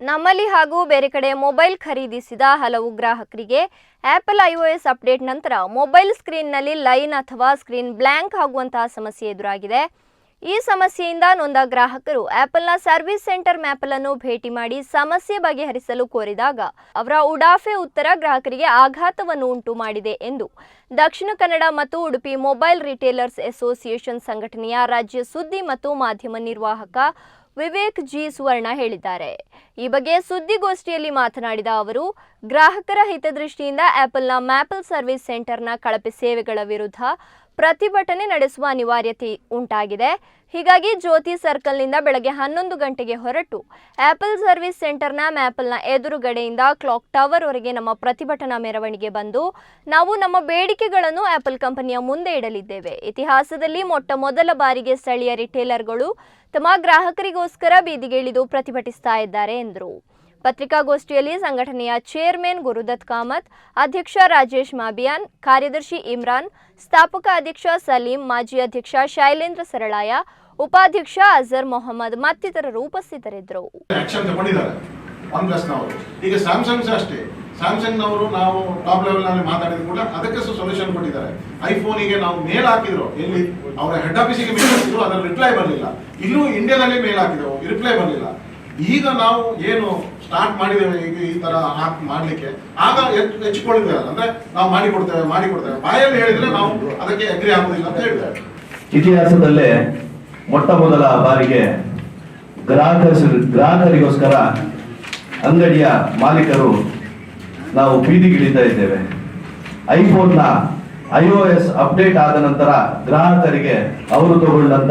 ನಮ್ಮಲ್ಲಿ ಹಾಗೂ ಬೇರೆ ಕಡೆ ಮೊಬೈಲ್ ಖರೀದಿಸಿದ ಹಲವು ಗ್ರಾಹಕರಿಗೆ ಆಪಲ್ ಐಒಎಸ್ ಅಪ್ಡೇಟ್ ನಂತರ ಮೊಬೈಲ್ ಸ್ಕ್ರೀನ್ನಲ್ಲಿ ಲೈನ್ ಅಥವಾ ಸ್ಕ್ರೀನ್ ಬ್ಲ್ಯಾಂಕ್ ಆಗುವಂತಹ ಸಮಸ್ಯೆ ಎದುರಾಗಿದೆ. ಈ ಸಮಸ್ಯೆಯಿಂದ ನೊಂದ ಗ್ರಾಹಕರು ಆಪಲ್ನ ಸರ್ವಿಸ್ ಸೆಂಟರ್ ಮ್ಯಾಪಲ್ ಅನ್ನು ಭೇಟಿ ಮಾಡಿ ಸಮಸ್ಯೆ ಬಗೆಹರಿಸಲು ಕೋರಿದಾಗ ಅವರ ಉಡಾಫೆ ಉತ್ತರ ಗ್ರಾಹಕರಿಗೆ ಆಘಾತವನ್ನು ಉಂಟು ಮಾಡಿದೆ ಎಂದು ದಕ್ಷಿಣ ಕನ್ನಡ ಮತ್ತು ಉಡುಪಿ ಮೊಬೈಲ್ ರಿಟೇಲರ್ಸ್ ಅಸೋಸಿಯೇಷನ್ ಸಂಘಟನೆಯ ರಾಜ್ಯ ಸುದ್ದಿ ಮತ್ತು ಮಾಧ್ಯಮ ನಿರ್ವಾಹಕ ವಿವೇಕ್ ಜಿ. ಸುವರ್ಣ ಹೇಳಿದ್ದಾರೆ. ಈ ಬಗ್ಗೆ ಸುದ್ದಿಗೋಷ್ಠಿಯಲ್ಲಿ ಮಾತನಾಡಿದ ಅವರು, ಗ್ರಾಹಕರ ಹಿತದೃಷ್ಟಿಯಿಂದ ಆಪಲ್ನ ಮ್ಯಾಪಲ್ ಸರ್ವಿಸ್ ಸೆಂಟರ್ನ ಕಳಪೆ ಸೇವೆಗಳ ವಿರುದ್ಧ ಪ್ರತಿಭಟನೆ ನಡೆಸುವ ಅನಿವಾರ್ಯತೆ ಉಂಟಾಗಿದೆ. ಹೀಗಾಗಿ ಜ್ಯೋತಿ ಸರ್ಕಲ್ನಿಂದ ಬೆಳಗ್ಗೆ ಹನ್ನೊಂದು ಗಂಟೆಗೆ ಹೊರಟು ಆಪಲ್ ಸರ್ವಿಸ್ ಸೆಂಟರ್ನ ಮ್ಯಾಪಲ್ನ ಎದುರುಗಡೆಯಿಂದ ಕ್ಲಾಕ್ ಟವರ್ವರೆಗೆ ನಮ್ಮ ಪ್ರತಿಭಟನಾ ಮೆರವಣಿಗೆ ಬಂದು ನಾವು ನಮ್ಮ ಬೇಡಿಕೆಗಳನ್ನು ಆಪಲ್ ಕಂಪನಿಯ ಮುಂದೆ ಇಡಲಿದ್ದೇವೆ. ಇತಿಹಾಸದಲ್ಲಿ ಮೊಟ್ಟ ಮೊದಲ ಬಾರಿಗೆ ಸ್ಥಳೀಯ ರಿಟೇಲರ್ಗಳು ತಮ್ಮ ಗ್ರಾಹಕರಿಗೋಸ್ಕರ ಬೀದಿಗೆ ಇಳಿದು ಪ್ರತಿಭಟಿಸ್ತಾ ಇದ್ದಾರೆ ಎಂದರು. ಪತ್ರಿಕಾಗೋಷ್ಠಿಯಲ್ಲಿ ಸಂಘಟನೆಯ ಚೇರ್ಮನ್ ಗುರುದತ್ ಕಾಮತ್, ಅಧ್ಯಕ್ಷ ರಾಜೇಶ್ ಮಾಬಿಯಾನ್, ಕಾರ್ಯದರ್ಶಿ ಇಮ್ರಾನ್, ಸ್ಥಾಪಕ ಅಧ್ಯಕ್ಷ ಸಲೀಂ, ಮಾಜಿ ಅಧ್ಯಕ್ಷ ಶೈಲೇಂದ್ರ ಸರಳಾಯ ಉಪಾಧ್ಯಕ್ಷ ಅಜರ್ ಮೊಹಮ್ಮದ್ ಮತ್ತಿತರರು ಉಪಸ್ಥಿತರಿದ್ದರು. ಈಗ ಸ್ಯಾಮ್ಸಂಗ್ ಸಹ ಅಷ್ಟೇ. ಸ್ಯಾಮ್ಸಂಗ್ನವರು ನಾವು ಟಾಪ್ ಲೆವೆಲ್ನಲ್ಲಿ ಮಾತಾಡಿದ ಕೂಡ ಅದಕ್ಕೆ ಸಹ ಸೊಲ್ಯೂಷನ್ ಕೊಟ್ಟಿದ್ದಾರೆ ಐಫೋನಿಗೆ ನಾವು ಮೇಲ್ ಹಾಕಿದ್ರು. ಎಲ್ಲಿ? ಅವರ ಹೆಡ್ ಆಫೀಸಿಗೆ ಮೇಲ್ ಹಾಕಿದ್ರು. ಅದರ ರಿಪ್ಲೈ ಬರಲಿಲ್ಲ. ಇಲ್ಲೂ ಇಂಡಿಯಾದಲ್ಲಿ ಮೇಲ್ ಹಾಕಿದ್ರು. ರಿಪ್ಲೈ ಬರಲಿಲ್ಲ. ಈಗ ನಾವು ಏನು ಸ್ಟಾರ್ಟ್ ಮಾಡಿದ್ದೇವೆ ಈಗ ಈ ತರ ಹಾಕ್ ಮಾಡ್ಲಿಕ್ಕೆ ಆಗ ಹೆಚ್ಚಿಕೊಳ್ಳಿದ್ದೇವೆ ಅಂದ್ರೆ ನಾವು ಮಾಡಿಕೊಡ್ತೇವೆ ಮಾಡಿ ಕೊಡ್ತೇವೆ ಬಾಯಲ್ಲಿ ಹೇಳಿದ್ರೆ ನಾವು ಅದಕ್ಕೆ ಅಗ್ರಿ ಆಗುದಿಲ್ಲ ಅಂತ ಹೇಳಿದ್ದೇವೆ ಇತಿಹಾಸದಲ್ಲೇ ಮೊಟ್ಟ ಮೊದಲ ಬಾರಿಗೆ ಗ್ರಾಹಕ ಗ್ರಾಹಕರಿಗೋಸ್ಕರ ಅಂಗಡಿಯ ಮಾಲೀಕರು ನಾವು ಬೀದಿಗಿಳಿತಾ ಇದ್ದೇವೆ. ಐಫೋನ್ನ ಐ ಒ ಎಸ್ ಅಪ್ಡೇಟ್ ಆದ ನಂತರ ಗ್ರಾಹಕರಿಗೆ ಅವರು ತಗೊಂಡಂತ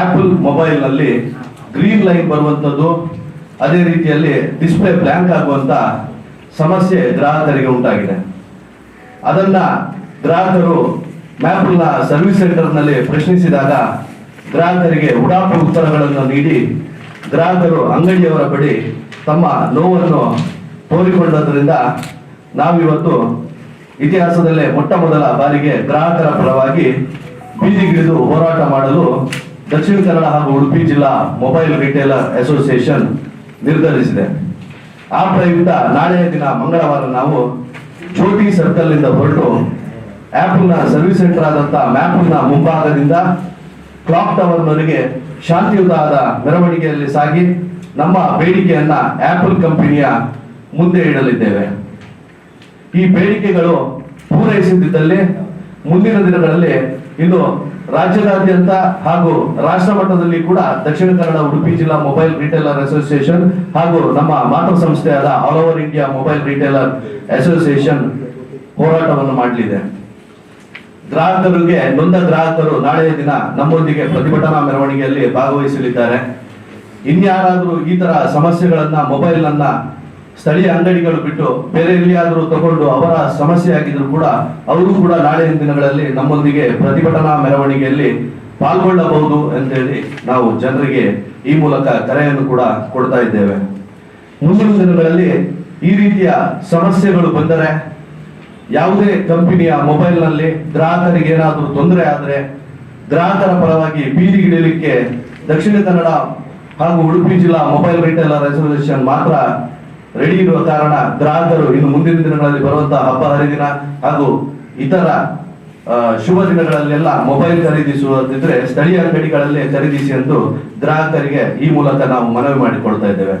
ಆಪಲ್ ಮೊಬೈಲ್ನಲ್ಲಿ ಗ್ರೀನ್ ಲೈನ್ ಬರುವಂಥದ್ದು ಅದೇ ರೀತಿಯಲ್ಲಿ ಡಿಸ್ಪ್ಲೇ ಬ್ಲ್ಯಾಂಕ್ ಆಗುವಂತ ಸಮಸ್ಯೆ ಗ್ರಾಹಕರಿಗೆ ಉಂಟಾಗಿದೆ. ಅದನ್ನ ಗ್ರಾಹಕರು ಮ್ಯಾಪಲ್ನ ಸರ್ವಿಸ್ ಸೆಂಟರ್ನಲ್ಲಿ ಪ್ರಶ್ನಿಸಿದಾಗ ಗ್ರಾಹಕರಿಗೆ ಉಡಾಪು ಉತ್ತರಗಳನ್ನು ನೀಡಿ ಗ್ರಾಹಕರು ಅಂಗಡಿಯವರ ಬಳಿ ತಮ್ಮ ನೋವನ್ನು ತೋರಿಕೊಂಡದ್ರಿಂದ ನಾವಿವತ್ತು ಇತಿಹಾಸದಲ್ಲೇ ಮೊಟ್ಟ ಮೊದಲ ಬಾರಿಗೆ ಗ್ರಾಹಕರ ಪರವಾಗಿ ಬೀದಿಗಿಳಿದು ಹೋರಾಟ ಮಾಡಲು ದಕ್ಷಿಣ ಕನ್ನಡ ಹಾಗೂ ಉಡುಪಿ ಜಿಲ್ಲಾ ಮೊಬೈಲ್ ರಿಟೇಲರ್ ಅಸೋಸಿಯೇಷನ್ ನಿರ್ಧರಿಸಿದೆ. ಆ ಪ್ರಯುಕ್ತ ನಾಳೆಯ ದಿನ ಮಂಗಳವಾರ ನಾವು ಚೋಟಿ ಸರ್ಕಲ್ ಇಂದ ಹೊರಟು ಆಪಲ್ನ ಸರ್ವಿಸ್ ಸೆಂಟರ್ ಆದಂಥ ಮ್ಯಾಪ್ನ ಮುಂಭಾಗದಿಂದ ಕ್ಲಾಕ್ ಟವರ್ನವರೆಗೆ ಶಾಂತಿಯುತವಾದ ಮೆರವಣಿಗೆಯಲ್ಲಿ ಸಾಗಿ ನಮ್ಮ ಬೇಡಿಕೆಯನ್ನ ಆಪಲ್ ಕಂಪನಿಯ ಮುಂದೆ ಇಡಲಿದ್ದೇವೆ. ಈ ಬೇಡಿಕೆಗಳು ಪೂರೈಸುತ್ತಿದ್ದಲ್ಲಿ ಮುಂದಿನ ದಿನಗಳಲ್ಲಿ ಇನ್ನು ರಾಜ್ಯದಾದ್ಯಂತ ಹಾಗೂ ರಾಷ್ಟ್ರ ಮಟ್ಟದಲ್ಲಿ ಕೂಡ ದಕ್ಷಿಣ ಕನ್ನಡ, ಉಡುಪಿ ಜಿಲ್ಲಾ ಮೊಬೈಲ್ ರಿಟೇಲರ್ ಅಸೋಸಿಯೇಷನ್ ಹಾಗೂ ನಮ್ಮ ಮಾತೃ ಸಂಸ್ಥೆಯಾದ all over India mobile retailer association ಹೋರಾಟವನ್ನು ಮಾಡಲಿದೆ. ಗ್ರಾಹಕರಿಗೆ ನೊಂದ ಗ್ರಾಹಕರು ನಾಳೆಯ ದಿನ ನಮ್ಮೊಂದಿಗೆ ಪ್ರತಿಭಟನಾ ಮೆರವಣಿಗೆಯಲ್ಲಿ ಭಾಗವಹಿಸಲಿದ್ದಾರೆ. ಇನ್ಯಾರಾದರೂ ಈ ತರ ಸಮಸ್ಯೆಗಳನ್ನ ಮೊಬೈಲ್ ಅನ್ನ ಸ್ಥಳೀಯ ಅಂಗಡಿಗಳು ಬಿಟ್ಟು ಬೇರೆ ಎಲ್ಲಿಯಾದರೂ ತಗೊಂಡು ಅವರ ಸಮಸ್ಯೆ ಆಗಿದ್ರು ಕೂಡ ಅವರು ಕೂಡ ನಾಳೆಯ ದಿನಗಳಲ್ಲಿ ನಮ್ಮೊಂದಿಗೆ ಪ್ರತಿಭಟನಾ ಮೆರವಣಿಗೆಯಲ್ಲಿ ಪಾಲ್ಗೊಳ್ಳಬಹುದು ಅಂತೇಳಿ ನಾವು ಜನರಿಗೆ ಈ ಮೂಲಕ ಕರೆಯನ್ನು ಕೂಡ ಕೊಡ್ತಾ ಇದ್ದೇವೆ. ಮುಂದಿನ ದಿನಗಳಲ್ಲಿ ಈ ರೀತಿಯ ಸಮಸ್ಯೆಗಳು ಬಂದರೆ ಯಾವುದೇ ಕಂಪನಿಯ ಮೊಬೈಲ್ನಲ್ಲಿ ಗ್ರಾಹಕರಿಗೆ ಏನಾದರೂ ತೊಂದರೆ ಆದರೆ ಗ್ರಾಹಕರ ಪರವಾಗಿ ಬೀದಿಗಿಡಲಿಕ್ಕೆ ದಕ್ಷಿಣ ಕನ್ನಡ ಹಾಗೂ ಉಡುಪಿ ಜಿಲ್ಲಾ ಮೊಬೈಲ್ ರಿಟೇಲರ್ ಅಸೋಸಿಯೇಷನ್ ಮಾತ್ರ ರೆಡಿ ಇರುವ ಕಾರಣ ಗ್ರಾಹಕರು ಇನ್ನು ಮುಂದಿನ ದಿನಗಳಲ್ಲಿ ಬರುವಂತಹ ಹಬ್ಬ, ಹರಿದಿನ ಹಾಗೂ ಇತರ ಶುಭ ದಿನಗಳಲ್ಲೆಲ್ಲ ಮೊಬೈಲ್ ಖರೀದಿಸುವುದಿದ್ರೆ ಸ್ಥಳೀಯ ಅಂಗಡಿಗಳಲ್ಲೇ ಖರೀದಿಸಿ ಎಂದು ಗ್ರಾಹಕರಿಗೆ ಈ ಮೂಲಕ ನಾವು ಮನವಿ ಮಾಡಿಕೊಳ್ತಾ ಇದ್ದೇವೆ.